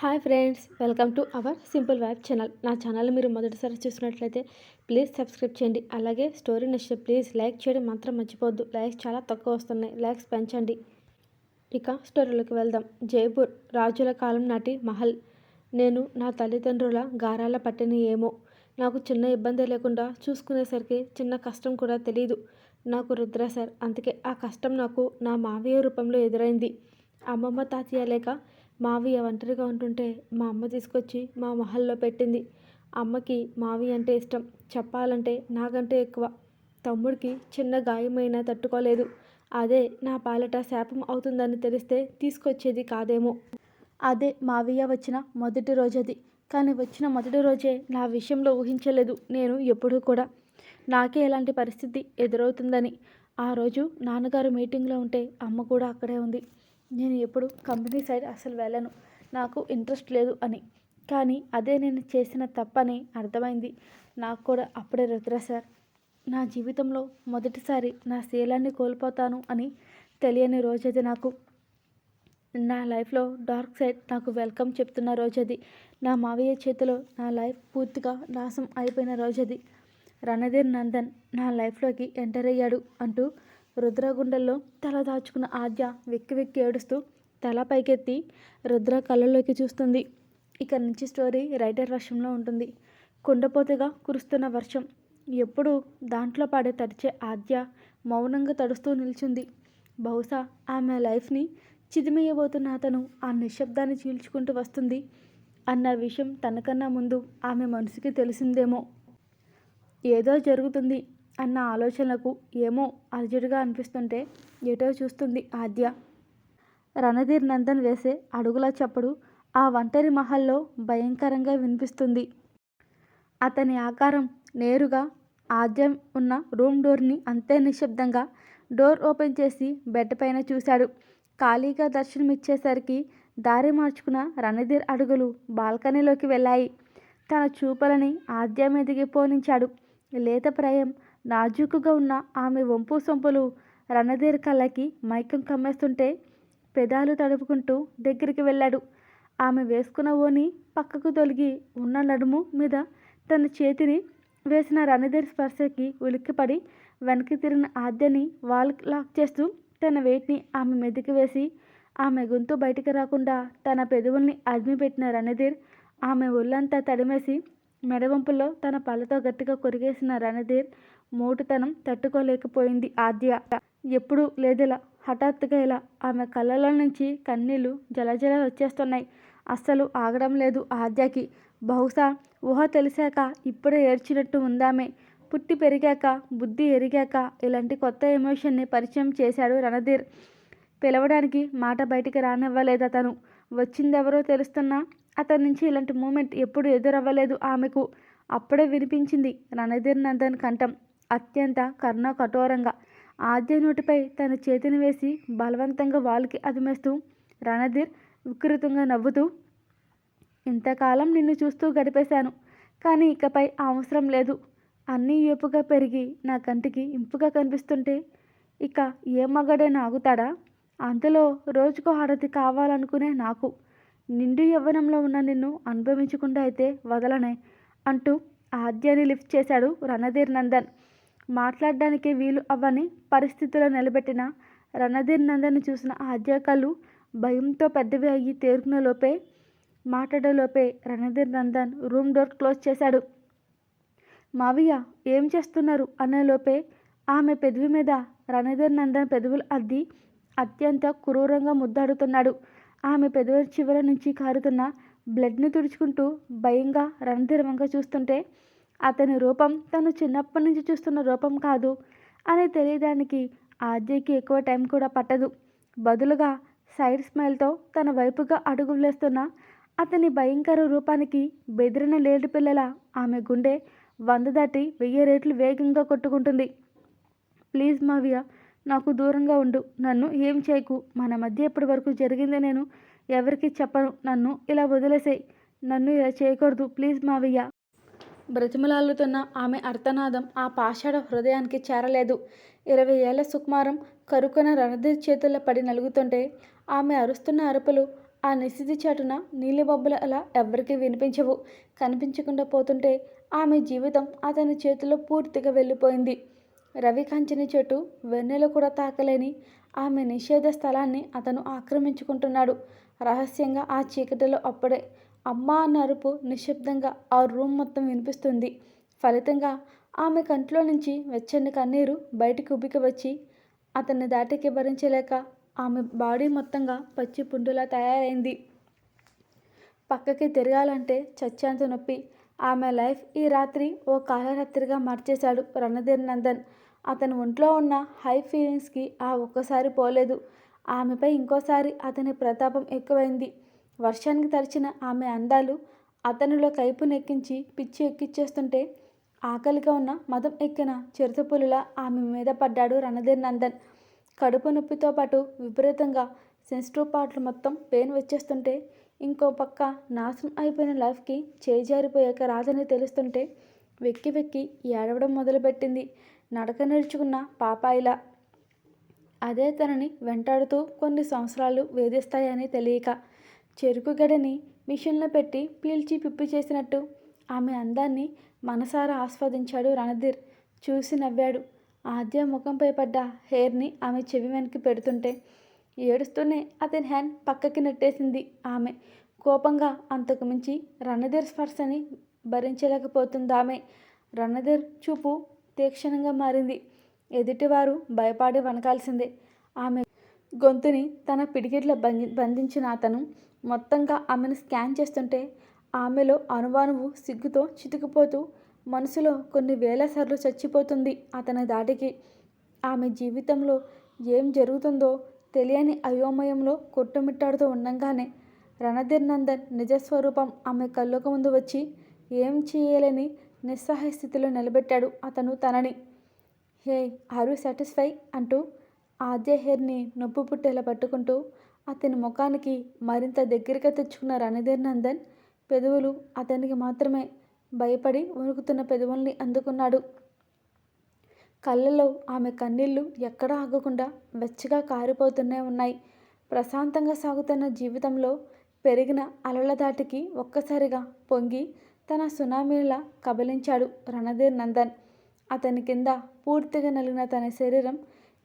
Hi friends welcome to our simple vibe channel. నా channel మీరు మొదటిసారి చూసినట్లయితే ప్లీజ్ సబ్స్క్రైబ్ చేయండి. అలాగే స్టోరీ నచ్చితే ప్లీజ్ లైక్ చేయడం మాత్రం మర్చిపోవద్దు. లైక్స్ చాలా తక్కువ వస్తున్నాయి. లైక్స్ పెంచండి. ఇక స్టోరీలోకి వెళ్దాం. జైపూర్ రాజుల కాలం నాటి మహల్. నేను నా తల్లిదండ్రుల గారాల పట్టిన ఏమో. నాకు చిన్న ఇబ్బంది లేకుండా చూసుకునేసరికి చిన్న కష్టం కూడా తెలియదు నాకు రుద్ర సార్. అందుకే ఆ కష్టం నాకు నా మావయ్య రూపంలో ఎదురైంది. అమ్మమ్మ తాతయ్య లేక మావయ్య ఒంటరిగా ఉంటుంటే మా అమ్మ తీసుకొచ్చి మా మహల్లో పెట్టింది. అమ్మకి మావయ్య అంటే ఇష్టం చెప్పాలంటే నాకంటే ఎక్కువ. తమ్ముడికి చిన్న గాయమైనా తట్టుకోలేదు. అదే నా పాలట శాపం అవుతుందని తెలిస్తే తీసుకొచ్చేది కాదేమో. అదే మావయ్య వచ్చిన మొదటి రోజది. కానీ వచ్చిన మొదటి రోజే నా విషయంలో ఊహించలేదు నేను ఎప్పుడూ కూడా. నాకే ఎలాంటి పరిస్థితి ఎదురవుతుందని. ఆ రోజు నాన్నగారు మీటింగ్లో ఉంటే అమ్మ కూడా అక్కడే ఉంది. నేను ఎప్పుడు కంపెనీ సైడ్ అసలు వెళ్ళను. నాకు ఇంట్రెస్ట్ లేదు అని. కానీ అదే నేను చేసిన తప్పని అర్థమైంది. నాకు కూడా అప్పుడే రుద్ర సార్ నా జీవితంలో మొదటిసారి నా శీలాన్ని కోల్పోతాను అని తెలియని రోజది నాకు. నా లైఫ్లో డార్క్ సైడ్ నాకు వెల్కమ్ చెప్తున్న రోజది. నా మావయ్య చేతిలో నా లైఫ్ పూర్తిగా నాశం అయిపోయిన రోజది. రణధీర్ నందన్ నా లైఫ్లోకి ఎంటర్ అయ్యాడు అంటూ రుద్రగుండెల్లో తల దాచుకున్న ఆద్య వెక్కి వెక్కి ఏడుస్తూ తల పైకెత్తి రుద్ర కళ్ళలోకి చూస్తుంది. ఇక్కడ నుంచి స్టోరీ రైటర్ వర్షంలో ఉంటుంది. కుండపోతగా కురుస్తున్న వర్షం ఎప్పుడు దాంట్లో పాడే తడిచే ఆద్య మౌనంగా తడుస్తూ నిల్చుంది. బహుశా ఆమె లైఫ్ని చిదిమేయబోతున్న అతను ఆ నిశ్శబ్దాన్ని చీల్చుకుంటూ వస్తుంది అన్న విషయం తనకన్నా ముందు ఆమె మనసుకి తెలిసిందేమో. ఏదో జరుగుతుంది. అన్న ఆలోచనలకు ఏమో అలజడిగా అనిపిస్తుంటే ఎటో చూస్తుంది ఆద్య. రణధీర్ నందన్ వేసే అడుగుల చప్పుడు ఆ ఒంటరి మహల్లో భయంకరంగా వినిపిస్తుంది. అతని ఆకారం నేరుగా ఆద్యం ఉన్న రూమ్ డోర్ని అంతే నిశ్శబ్దంగా డోర్ ఓపెన్ చేసి బెడ్ పైన చూశాడు. ఖాళీగా దర్శనమిచ్చేసరికి దారి మార్చుకున్న రణధీర్ అడుగులు బాల్కనీలోకి వెళ్ళాయి. తన చూపలని ఆద్య మీదకి పోనించాడు. లేత ప్రాయం నాజూకుగా ఉన్న ఆమె వంపు సొంపులు రణధీర్ కళ్ళకి మైకం కమ్మేస్తుంటే పెదాలు తడుపుకుంటూ దగ్గరికి వెళ్ళాడు. ఆమె వేసుకున్న ఓని పక్కకు తొలగి ఉన్న నడుము మీద తన చేతిని వేసిన రణధీర్ స్పర్శకి ఉలిక్కిపడి వెనక్కి తిరిగిన ఆద్యని వాల్ లాక్ చేస్తూ తన వెయిట్ని ఆమె మెదికి వేసి ఆమె గొంతు బయటికి రాకుండా తన పెదవుల్ని అదిమిపెట్టిన రణధీర్ ఆమె ఒళ్ళంతా తడిమేసి మెడవంపులో తన పళ్ళతో గట్టిగా కొరిగేసిన రణధీర్ మోటుతనం తట్టుకోలేకపోయింది ఆద్య. ఎప్పుడు లేదిలా? హఠాత్తుగా ఇలా ఆమె కళ్ళలో నుంచి కన్నీళ్ళు జలజల వచ్చేస్తున్నాయి. అస్సలు ఆగడం లేదు ఆద్యకి. బహుశా ఊహ తెలిసాక ఇప్పుడే ఏడ్చినట్టు ఉందామే. పుట్టి పెరిగాక బుద్ధి ఎరిగాక ఇలాంటి కొత్త ఎమోషన్ని పరిచయం చేశాడు రణధీర్. పిలవడానికి మాట బయటికి రానివ్వలేదు అతను. వచ్చిందెవరో తెలుస్తున్నా అతని నుంచి ఇలాంటి మూమెంట్ ఎప్పుడు ఎదురవ్వలేదు. ఆమెకు అప్పుడే వినిపించింది రణధీర్ నందన్ కంఠం అత్యంత కర్ణ కఠోరంగా ఆద్య నోటిపై తన చేతిని వేసి బలవంతంగా వాళ్ళకి అదిమేస్తూ రణధీర్ వికృతంగా నవ్వుతూ ఇంతకాలం నిన్ను చూస్తూ గడిపేశాను కానీ ఇకపై అవసరం లేదు. అన్నీ ఏపుగా పెరిగి నా కంటికి ఇంపుగా కనిపిస్తుంటే ఇక ఏ మగడైనా ఆగుతాడా అంతలో రోజుకు హారతి కావాలనుకునే నాకు నిండు యవ్వనంలో ఉన్న నిన్ను అనుభవించకుండా అయితే వదలనే అంటూ ఆద్యాన్ని లిఫ్ట్ చేశాడు రణధీర్ నందన్. మాట్లాడడానికి వీలు అవ్వని పరిస్థితుల్లో నిలబెట్టిన రణధీర్ నందన్ చూసిన ఆద్య కళ్ళు భయంతో పెద్దవి అయ్యి తేరుకున్న లోపే మాట్లాడేలోపే Ranadheer Nandan room door close చేశాడు. మావయ్య ఏం చేస్తున్నారు? అనే లోపే ఆమె పెదవి మీద రణధీర్ నందన్ పెదవులు అద్ది అత్యంత క్రూరంగా ముద్దాడుతున్నాడు. ఆమె పెదవి చివర నుంచి కారుతున్న బ్లడ్ని తుడుచుకుంటూ భయంగా రణధీర్ చూస్తుంటే అతని రూపం తను చిన్నప్పటి నుంచి చూస్తున్న రూపం కాదు అని తెలియడానికి ఆద్యకి ఎక్కువ టైం కూడా పట్టదు. బదులుగా సైడ్ స్మైల్తో తన వైపుగా అడుగు వేస్తున్న అతని భయంకర రూపానికి బెదిరిన లేడి పిల్లల ఆమె గుండె వంద దాటి వెయ్యి రేట్లు వేగంగా కొట్టుకుంటుంది. ప్లీజ్ మావియా నాకు దూరంగా ఉండు. నన్ను ఏం చేయకు. మన మధ్య ఎప్పటి వరకు జరిగింది నేను. ఎవరికి చెప్పను. నన్ను ఇలా వదిలేసేయి. నన్ను ఇలా చేయకూడదు. ప్లీజ్ మావయ్య. బ్రతిమలాలుతున్న ఆమె అర్థనాదం ఆ పాషాఢ హృదయానికి చేరలేదు. ఇరవై ఏళ్ళ సుకుమారం కరుకున రణధీర్ చేతుల్లో పడి నలుగుతుంటే ఆమె అరుస్తున్న అరుపులు ఆ నిశితి చాటున నీలి బొబ్బలు అలా ఎవ్వరికీ వినిపించవు. కనిపించకుండా పోతుంటే ఆమె జీవితం అతని చేతిలో పూర్తిగా వెళ్ళిపోయింది. రవి కంచెని చెట్టు వెన్నెలు కూడా తాకలేని ఆమె నిషేధ స్థలాన్ని అతను ఆక్రమించుకుంటున్నాడు. రహస్యంగా ఆ చీకటిలో అప్పుడే అమ్మ అన్న అరుపు నిశ్శబ్దంగా ఆ రూమ్ మొత్తం వినిపిస్తుంది. ఫలితంగా ఆమె కంట్లో నుంచి వెచ్చని కన్నీరు బయటికి ఉబ్బికి వచ్చి అతన్ని దాటికి భరించలేక ఆమె బాడీ మొత్తంగా పచ్చి పుండులా తయారైంది. పక్కకి తిరగాలంటే చచ్చేంత నొప్పి. ఆమె లైఫ్ ఈ రాత్రి ఓ కాలరాత్రిగా మార్చేశాడు రణధీర్ నందన్. అతని ఒంట్లో ఉన్న హై ఫీలింగ్స్కి ఆ ఒక్కసారి పోలేదు. ఆమెపై ఇంకోసారి అతని ప్రతాపం ఎక్కువైంది. వర్షానికి తడిచిన ఆమె అందాలు అతనిలో కైపు నెక్కించి పిచ్చి ఎక్కిచ్చేస్తుంటే ఆకలిగా ఉన్న మదం ఎక్కిన చిరుతపులులా ఆమె మీద పడ్డాడు రణధీర్ నందన్. కడుపు నొప్పితో పాటు విపరీతంగా సెన్సిటివ్ పార్ట్లు మొత్తం పెయిన్ వచ్చేస్తుంటే ఇంకో పక్క నాశనం అయిపోయిన లైఫ్కి చేజారిపోయాక రాదని తెలుస్తుంటే వెక్కి వెక్కి ఏడవడం మొదలుపెట్టింది. నడక నడుచుకున్న పాపాయిలా. అదే తనని వెంటాడుతూ కొన్ని సంవత్సరాలు వేధిస్తాయని తెలియక చెరుకు గడని మిషన్లో పెట్టి పీల్చి పిప్పి చేసినట్టు ఆమె అందాన్ని మనసారా ఆస్వాదించాడు రణధీర్. చూసి నవ్వాడు. ఆద్య ముఖంపై పడ్డ హెయిర్ని ఆమె చెవి వెనక్కి పెడుతుంటే ఏడుస్తూనే అతని హ్యాండ్ పక్కకి నెట్టేసింది ఆమె. కోపంగా అంతకు మించి రణధీర్ స్పర్శని భరించలేకపోతుందామె. రణధీర్ చూపు తీక్షణంగా మారింది. ఎదుటివారు భయపడి వనకాల్సిందే ఆమె గొంతుని తన పిడికిట్లో బంధి బంధించిన అతను మొత్తంగా ఆమెను స్కాన్ చేస్తుంటే ఆమెలో అణువణువు సిగ్గుతో చితికిపోతూ మనసులో కొన్ని వేల సార్లు చచ్చిపోతుంది అతని దాటికి. ఆమె జీవితంలో ఏం జరుగుతుందో తెలియని అయోమయంలో కొట్టుమిట్టాడుతూ ఉండంగానే రణధీర్ నందన్ నిజస్వరూపం ఆమె కళ్ళకు ముందు వచ్చి ఏం చేయలేని నిస్సహాయ స్థితిలో నిలబెట్టాడు అతను తనని. Hey are you satisfy? అంటూ ఆద్య హెయిర్ని నొప్పు పుట్టేలా పట్టుకుంటూ అతని ముఖానికి మరింత దగ్గరగా తెచ్చుకున్న రణధీర్ నందన్ పెదవులు అతనికి మాత్రమే భయపడి వణుకుతున్న పెదవుల్ని అందుకున్నాడు. కళ్ళలో ఆమె కన్నీళ్ళు ఎక్కడా ఆగకుండా వెచ్చగా కారిపోతూనే ఉన్నాయి. ప్రశాంతంగా సాగుతున్న జీవితంలో పెరిగిన అలల దాటికి ఒక్కసారిగా పొంగి తన సునామీలా కబలించాడు రణధీర్ నందన్. అతని కింద పూర్తిగా నలిగిన తన శరీరం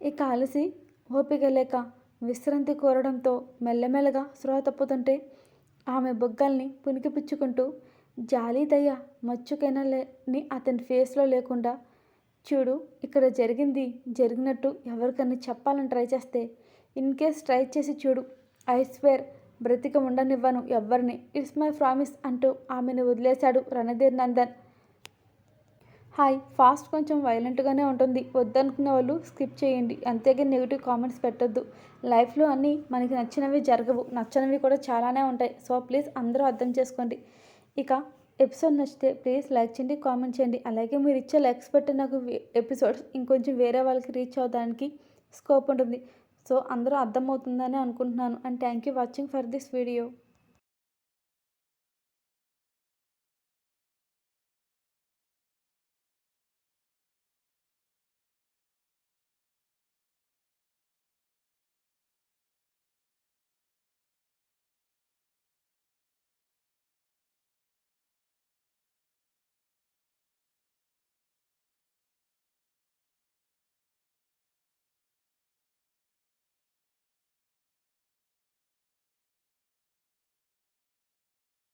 ఇక అలసి ఓపిక లేక విశ్రాంతి కోరడంతో మెల్లమెల్లగా స్పృహ తప్పుతుంటే ఆమె బొగ్గల్ని పునికిపుచ్చుకుంటూ జాలి దయ మచ్చుకైనా లేని అతని ఫేస్లో లేకుండా చూడు ఇక్కడ జరిగింది జరిగినట్టు ఎవరికన్నా చెప్పాలని ట్రై చేస్తే ఇన్ కేస్ ట్రై చేసి చూడు ఐ స్వేర్ బ్రతిక ఉండనివ్వను ఎవ్వరిని. ఇట్స్ మై ప్రామిస్ అంటూ ఆమెను వదిలేశాడు రణధీర్ నందన్. హాయ్ ఫాస్ట్ కొంచెం వైలెంట్గానే ఉంటుంది. వద్దనుకున్న వాళ్ళు స్కిప్ చేయండి. అంతేగా నెగిటివ్ కామెంట్స్ పెట్టొద్దు. లైఫ్లో అన్నీ మనకి నచ్చినవి జరగవు. నచ్చనివి కూడా చాలానే ఉంటాయి. సో ప్లీజ్ అందరూ అర్థం చేసుకోండి. ఇక ఎపిసోడ్ నచ్చితే ప్లీజ్ లైక్ చేయండి కామెంట్ చేయండి. అలాగే మీరు ఇచ్చే లైక్స్ బట్టి నాకు ఎపిసోడ్స్ ఇంకొంచెం వేరే వాళ్ళకి రీచ్ అవ్వడానికి స్కోప్ ఉంటుంది. సో అందరూ అర్థమవుతుందని అనుకుంటున్నాను. And thank you watching for this video.